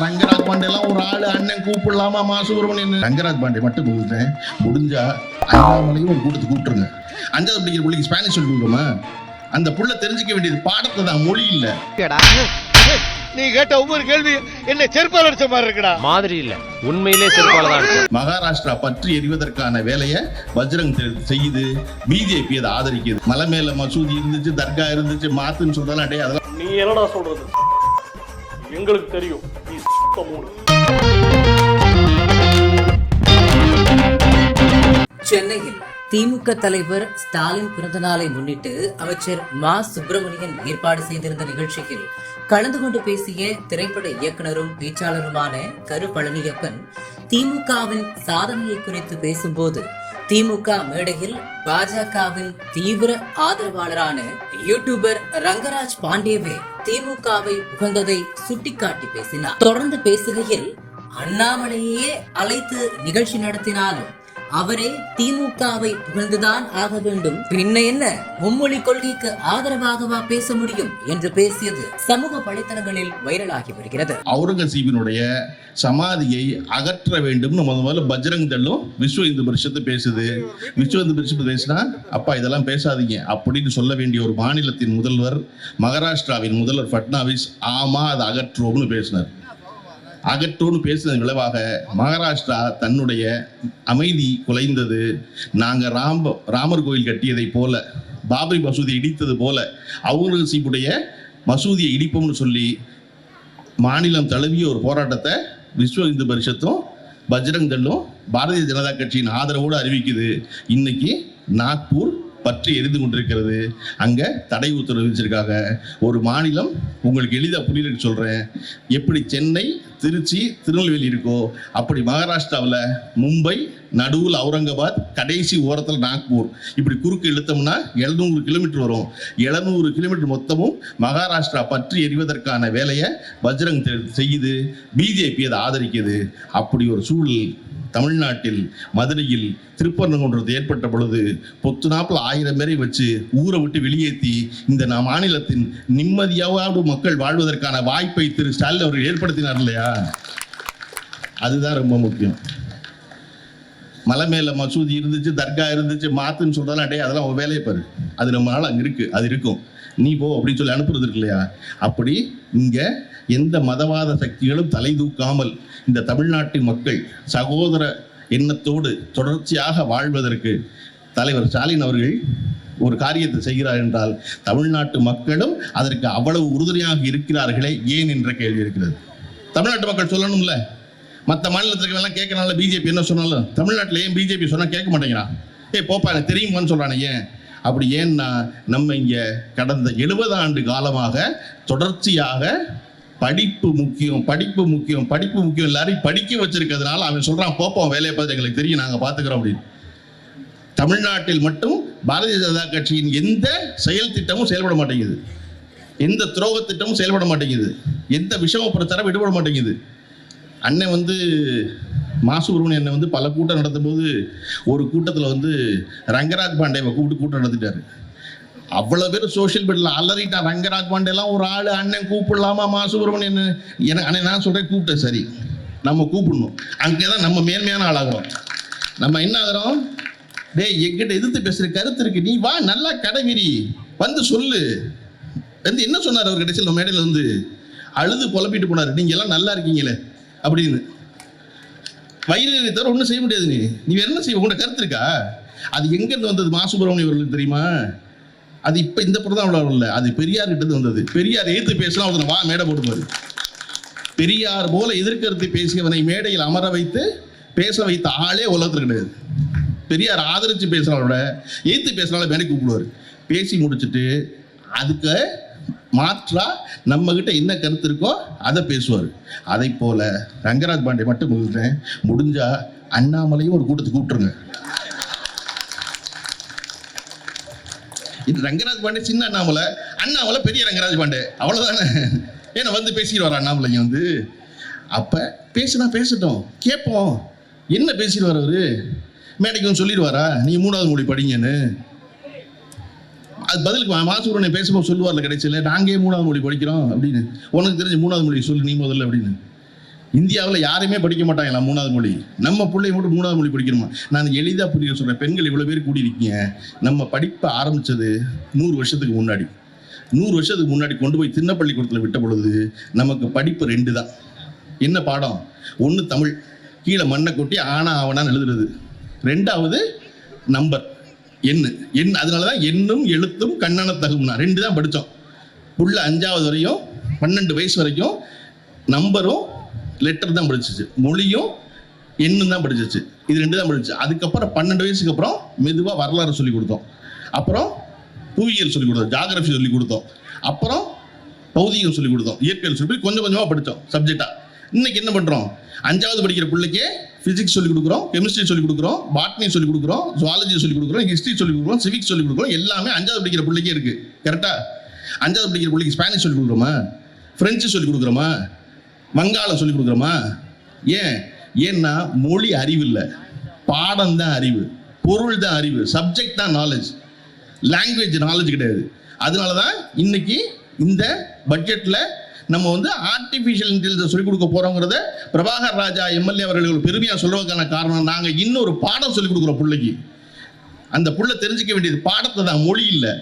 ரங்கராஜ் பாண்டே எல்லாம் ஒரு ஆளு அண்ணன் கூப்பிடலாமா மா சுப்பிரமணியன் ரங்கராஜ் பாண்டே மட்டும் கூப்பிட்டேன் முடிஞ்சா அண்ணாமலையும் ஒரு கூட்டத்துக்கு கூப்பிட்டுருங்க. அஞ்சாவது படிக்கிற பிள்ளைக்கு ஸ்பானிஷ் சொல்லி கொடுக்குறோமா அந்த புள்ள தெரிஞ்சுக்க வேண்டியது பாடத்தை தான் மொழி இல்லை. நீ கேட்ட ஒவ்வொரு கேள்வி என்ன செருப்பால் அடிச்ச மாதிரி இருக்குடா. மாதிரி இல்ல. உண்மையிலே செருப்பால தான். மகாராஷ்டிரா பற்றி எறிவதற்கான வேலையை பஜ்ரங் தள் செய்யுது. பிஜேபி அதை ஆதரிக்குது. மலை மேல மசூதி இருந்துச்சு தர்கா இருந்துச்சு மாத்துன்னு சொல்றதெல்லாம் டேய் அதெல்லாம் நீ என்னடா சொல்றது? எங்களுக்கு தெரியும். நீ சென்னையில் திமுக தலைவர் ஸ்டாலின் பிறந்தநாளை முன்னிட்டு அமைச்சர் மா. சுப்பிரமணியன் ஏற்பாடு செய்திருந்த நிகழ்ச்சியில் கலந்து கொண்டு பேசிய திரைப்பட இயக்குனரும் பேச்சாளருமான கரு பழனியப்பன் திமுகவின் சாதனையை குறித்து பேசும்போது திமுக மேடையில் பாஜகவின் தீவிர ஆதரவாளரான யூடியூபர் ரங்கராஜ் பாண்டேவே திமுகவை புகழ்ந்ததை சுட்டிக்காட்டி பேசினார். தொடர்ந்து பேசுகையில் அண்ணாமலையே அழைத்து நிகழ்ச்சி நடத்தினாலும் அவரே திமுகவை புகழ்ந்துதான் ஆக வேண்டும். பின்ன என்ன? மும்மொழி கொள்கைக்கு ஆதரவாகவா பேச முடியும் என்று பேசியது சமூக வலைதளங்களில் வைரலாகி வருகிறது. அவுரங்கசீபினுடைய சமாதியை அகற்ற வேண்டும்னு முத முதல்ல பஜ்ரங் தள்ளும் விஸ்வ இந்து பரிஷத்து பேசுது. விஸ்வ இந்து பரிஷத்து பேசினா அப்பா இதெல்லாம் பேசாதீங்க. அப்படின்னு சொல்ல வேண்டிய ஒரு மாநிலத்தின் முதல்வர் மகாராஷ்டிராவின் முதல்வர் ஃபட்னாவிஸ் ஆமா அதை அகற்றுவோம்னு பேசினார். அகற்றோன்னு பேசுனதன் விளைவாக மகாராஷ்டிரா தன்னுடைய அமைதி குலைந்தது. நாங்கள் ராம்ப ராமர் கோயில் கட்டியதை போல பாபரி மசூதி இடித்தது போல அவுரங்கசீப்புடைய மசூதியை இடிப்போம்னு சொல்லி மாநிலம் தழுவிய ஒரு போராட்டத்தை விஸ்வ இந்து பரிஷத்தும் பஜ்ரங் தள்ளும் பாரதிய ஜனதா கட்சியின் ஆதரவோடு அறிவிக்குது. இன்னைக்கு நாக்பூர் பற்றி எரிந்து கொண்டிருக்கிறது. அங்கே தடை உத்தரவு விதிச்சிருக்காங்க. ஒரு மாநிலம் உங்களுக்கு எளிதாக புரியலன்னு சொல்கிறேன் எப்படி சென்னை திருச்சி திருநெல்வேலி இருக்கோ அப்படி மகாராஷ்டிராவில் மும்பை நடுவில் அவுரங்காபாத் கடைசி ஓரத்தில் நாக்பூர். இப்படி குறுக்கு இழுத்தோம்னா எழுநூறு கிலோமீட்டர் வரும். எழுநூறு கிலோமீட்டர் மொத்தமும் மகாராஷ்டிரா பற்றி எறிவதற்கான வேலையை பஜ்ரங் செய்யுது. பிஜேபி அதை ஆதரிக்குது. அப்படி ஒரு சூழல் தமிழ்நாட்டில் மதுரையில் திருப்பரங்குன்றது ஏற்பட்ட பொழுது பொத்து நாப்பில் ஆயிரம் பேரை வச்சு ஊரை விட்டு வெளியேற்றி இந்த நம் மாநிலத்தின் நிம்மதியாவது மக்கள் வாழ்வதற்கான வாய்ப்பை திரு ஸ்டாலின் அவர்கள் ஏற்படுத்தினார் இல்லையா? அதுதான் ரொம்ப முக்கியம். மலை மேல மசூதி இருந்துச்சு தர்கா இருந்துச்சு மாத்துன்னு சொல்றதெல்லாம் டேய் அதெல்லாம் உன் வேலையை பாரு. அது நம்ம நாள் அங்கே இருக்கு அது இருக்கும். நீ போ அப்படின்னு சொல்லி அனுப்புறது இருக்கு இல்லையா? அப்படி இங்கே எந்த மதவாத சக்திகளும் தலை தூக்காமல் இந்த தமிழ்நாட்டின் மக்கள் சகோதர எண்ணத்தோடு தொடர்ச்சியாக வாழ்வதற்கு தலைவர் ஸ்டாலின் அவர்கள் ஒரு காரியத்தை செய்கிறார் என்றால் தமிழ்நாட்டு மக்களும் அதற்கு அவ்வளவு உறுதுணையாக இருக்கிறார்களே ஏன் என்ற கேள்வி இருக்கிறது. தமிழ்நாட்டு மக்கள் சொல்லணும்ல. மற்ற மாநிலத்துக்கு எல்லாம் கேட்கறனால பிஜேபி என்ன சொன்னாலும் தமிழ்நாட்டில் ஏன் பிஜேபி சொன்னால் கேட்க மாட்டேங்கிறான். ஏய் போப்பா எனக்கு தெரியுமான்னு சொல்கிறானே ஏன்? அப்படி ஏன்னா நம்ம இங்கே கடந்த எழுபது ஆண்டு காலமாக தொடர்ச்சியாக படிப்பு முக்கியம் படிப்பு முக்கியம் படிப்பு முக்கியம் எல்லாரையும் படிக்க வச்சிருக்கிறதுனால அவன் சொல்கிறான் போப்போம் வேலையை பார்த்து எங்களுக்கு தெரியும் நாங்கள் பார்த்துக்கிறோம் அப்படின்னு. தமிழ்நாட்டில் மட்டும் பாரதிய ஜனதா கட்சியின் எந்த செயல் திட்டமும் செயல்பட மாட்டேங்குது. எந்த துரோக திட்டமும் செயல்பட மாட்டேங்குது. எந்த விஷம பிரச்சாரம் விடுபட மாட்டேங்குது. அண்ணன் வந்து மாசுபிரமணியன் அண்ணன் வந்து பல கூட்டம் நடத்தும் போது ஒரு கூட்டத்தில் வந்து ரங்கராஜ் பாண்டேவை கூப்பிட்டு கூட்டம் நடத்திட்டாரு. அவ்வளோ பேர் சோஷியல் மீடியாவில் அலறிட்டான் ரங்கராஜ் பாண்டேலாம் ஒரு ஆள் அண்ணன் கூப்பிடலாமா மாசுபிரமணியன் எனக்கு அண்ணன் நான் சொல்கிறேன் கூப்பிட்டேன் சரி. நம்ம கூப்பிடணும். அங்கே தான் நம்ம மேன்மையான ஆளாகிறோம். நம்ம என்ன ஆகிறோம்? டேய் எங்கிட்ட எதிர்த்து பேசுகிற கருத்து இருக்கு. நீ வா நல்லா கடைவிரி வந்து சொல்லு. வந்து என்ன சொன்னார் அவர் கடைசியில்? மேடையில் வந்து அழுது குழப்பிட்டு போனார். நீங்க எல்லாம் நல்லா இருக்கீங்களே அப்படின்னு. வயிறு தவிர ஒன்றும் செய்ய முடியாது நீ. நீ என்ன செய்ய உங்களோட கருத்து இருக்கா? அது எங்கேருந்து வந்தது மாசுபிரமணியம் அவர்களுக்கு தெரியுமா? அது இப்போ இந்த பிரதான இல்லை. அது பெரியார் கிட்டது வந்தது. பெரியார் எதிர்த்து பேசினா அவனை வா மேடை போடுவார். பெரியார் போல எதிர்கருத்து பேசியவனை மேடையில் அமர வைத்து பேச வைத்த ஆளே உலகத்தில் கிடையாது. பெரியார் ஆதரிச்சு பேசுறவரோட எதிர்த்து பேசுனால மேடைக்கு கூப்பிடுவார். பேசி முடிச்சுட்டு அதுக்கு மாற்றா நம்ம கிட்ட என்ன கருத்து இருக்கோ அதை பேசுவார். அதை போல ரங்கராஜ் பாண்டே மட்டும் முடிஞ்சா அண்ணாமலையும் ஒரு கூட்டத்துக்கு கூப்பிட்டுருங்க. இது ரங்கராஜ் பாண்டே சின்ன அண்ணாமலை. அண்ணாமலை பெரிய ரங்கராஜ் பாண்டே. அவ்வளோதானே ஏன்னா வந்து பேசிடுவார் அண்ணாமலைங்க வந்து? அப்போ பேசுனா பேசட்டும். கேட்போம். என்ன பேசிடுவார் அவர்? மேடைக்கு வந்து சொல்லிடுவாரா? நீ மூணாவது மொழி படிங்கன்னு. அது பதிலுக்கு மா- மாசூரனை பேசும்போது சொல்லுவார்ல கடைசியில் நாங்கே மூணாவது மொழி படிக்கிறோம்? அப்படின்னு. உனக்கு தெரிஞ்ச மூணாவது மொழி சொல்லு நீ முதல்ல அப்படின்னு. இந்தியாவில் யாருமே படிக்க மாட்டாங்களா மூணாவது மொழி? நம்ம பிள்ளைய மட்டும் மூணாவது மொழி படிக்கணுமா? நான் எளிதாக புரிய சொல்கிறேன் பெண்கள் இவ்வளோ பேர் கூடியிருக்கீங்க. நம்ம படிப்பை ஆரம்பித்தது நூறு வருஷத்துக்கு முன்னாடி. நூறு வருஷத்துக்கு முன்னாடி கொண்டு போய் சின்ன பள்ளிக்கூடத்தில் விட்ட பொழுது நமக்கு படிப்பு ரெண்டு தான். என்ன பாடம்? ஒன்று தமிழ். கீழே மண்ணை கொட்டி ஆனா ஆவனான்னு எழுதுறது. ரெண்டாவது நம்பர். எண்ணு. எண் அதனால தான் எண்ணும் எழுத்தும் கண்ணன தகும்னா ரெண்டு தான் படித்தோம். புள்ள அஞ்சாவது வரையும் பன்னெண்டு வயசு வரைக்கும் நம்பரும் லெட்டர் தான் படிச்சிச்சு. மொழியும் எண்ணும் தான் படிச்சிச்சு. இது ரெண்டு தான் படிச்சு அதுக்கப்புறம் பன்னெண்டு வயசுக்கு அப்புறம் மெதுவாக வரலாறு சொல்லி கொடுத்தோம். அப்புறம் புவியியல் சொல்லி கொடுத்தோம். ஜாகிரபி சொல்லி கொடுத்தோம். அப்புறம் பௌதிகம் சொல்லி கொடுத்தோம். இயற்பியல் சொல்லி கொஞ்சம் கொஞ்சமாக படித்தோம் சப்ஜெக்டாக இன்னைக்கு என்ன பண்ணுறோம் அஞ்சாவது படிக்கிற பிள்ளைக்கு ஃபிசிக்ஸ் சொல்லி கொடுக்குறோம் கெமிஸ்ட்ரி சொல்லி கொடுக்குறோம் பாட்னி சொல்லி கொடுக்குறோம் ஜுவாலஜி சொல்லி கொடுக்குறோம் ஹிஸ்ட்ரி சொல்லி கொடுக்குறோம் சிவிக்ஸ் சொல்லி கொடுக்குறோம். எல்லாமே அஞ்சாவது படிக்கிற பிள்ளைக்கே இருக்குது கரெக்டாக அஞ்சாவது படிக்கிற பிள்ளைக்கு ஸ்பானிஷ் சொல்லி கொடுக்குறோமா? ஃப்ரெஞ்சு சொல்லி கொடுக்குறோமா? வங்காளம் சொல்லி கொடுக்குறோமா? ஏன்? ஏன்னா மொழி அறிவு இல்லை பாடம் தான் அறிவு. பொருள் தான் அறிவு. சப்ஜெக்ட் தான் நாலேஜ் லாங்குவேஜ் நாலேஜ் கிடையாது. அதனால தான் இன்னைக்கு இந்த பட்ஜெட்டில் நம்ம வந்து ஆர்டிஃபிஷியல் இன்டெலிஜென்ஸ் சொல்லிக் கொடுக்க போகிறோங்கிறத பிரபாகர் ராஜா எம்எல்ஏ அவர்கள் பெருமையாக சொல்றதுக்கான காரணம் நாங்கள் இன்னொரு பாடம் சொல்லிக் கொடுக்குறோம் பிள்ளைக்கு. அந்த புள்ள தெரிஞ்சுக்க வேண்டியது பாடத்தை தான். மொழி இல்லை.